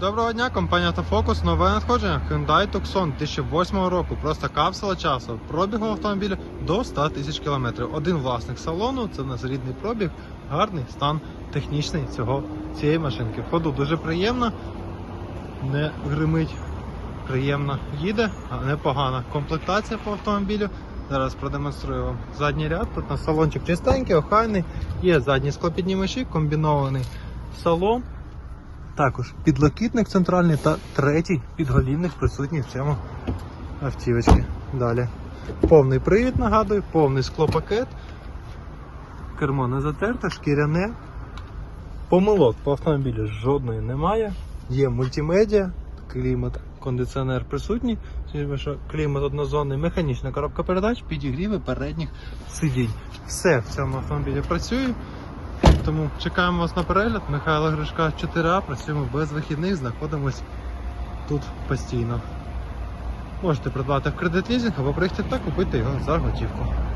Доброго дня, компанія Автофокус. Нове надходження Hyundai Tucson 2008 року. Просто капсула часу. Пробігу автомобіля до 100 тисяч кілометрів. Один власник салону, це у нас рідний пробіг, гарний стан технічний цього цієї машинки. В ходу дуже приємно, не гримить, приємно їде, а непогана комплектація по автомобілю. Зараз продемонструю вам задній ряд. Тут на салончик чистенький, охайний. Є задні склопіднімачі, комбінований салон. Також підлокітник центральний та третій підголівник присутній в цьому автівочці. Далі. Повний привід, нагадую, повний склопакет. Кермо не затерте, шкіряне. Помилок по автомобілю жодної немає. Є мультимедіа, клімат, кондиціонер присутній, клімат однозонний, механічна коробка передач, підігріви передніх сидінь. Все в цьому автомобілі працює. Тому чекаємо вас на перегляд. Михайло Гришка 4А, працюємо без вихідних, знаходимось тут постійно. Можете придбати в кредит лізинг або приїхати та купити його за готівку.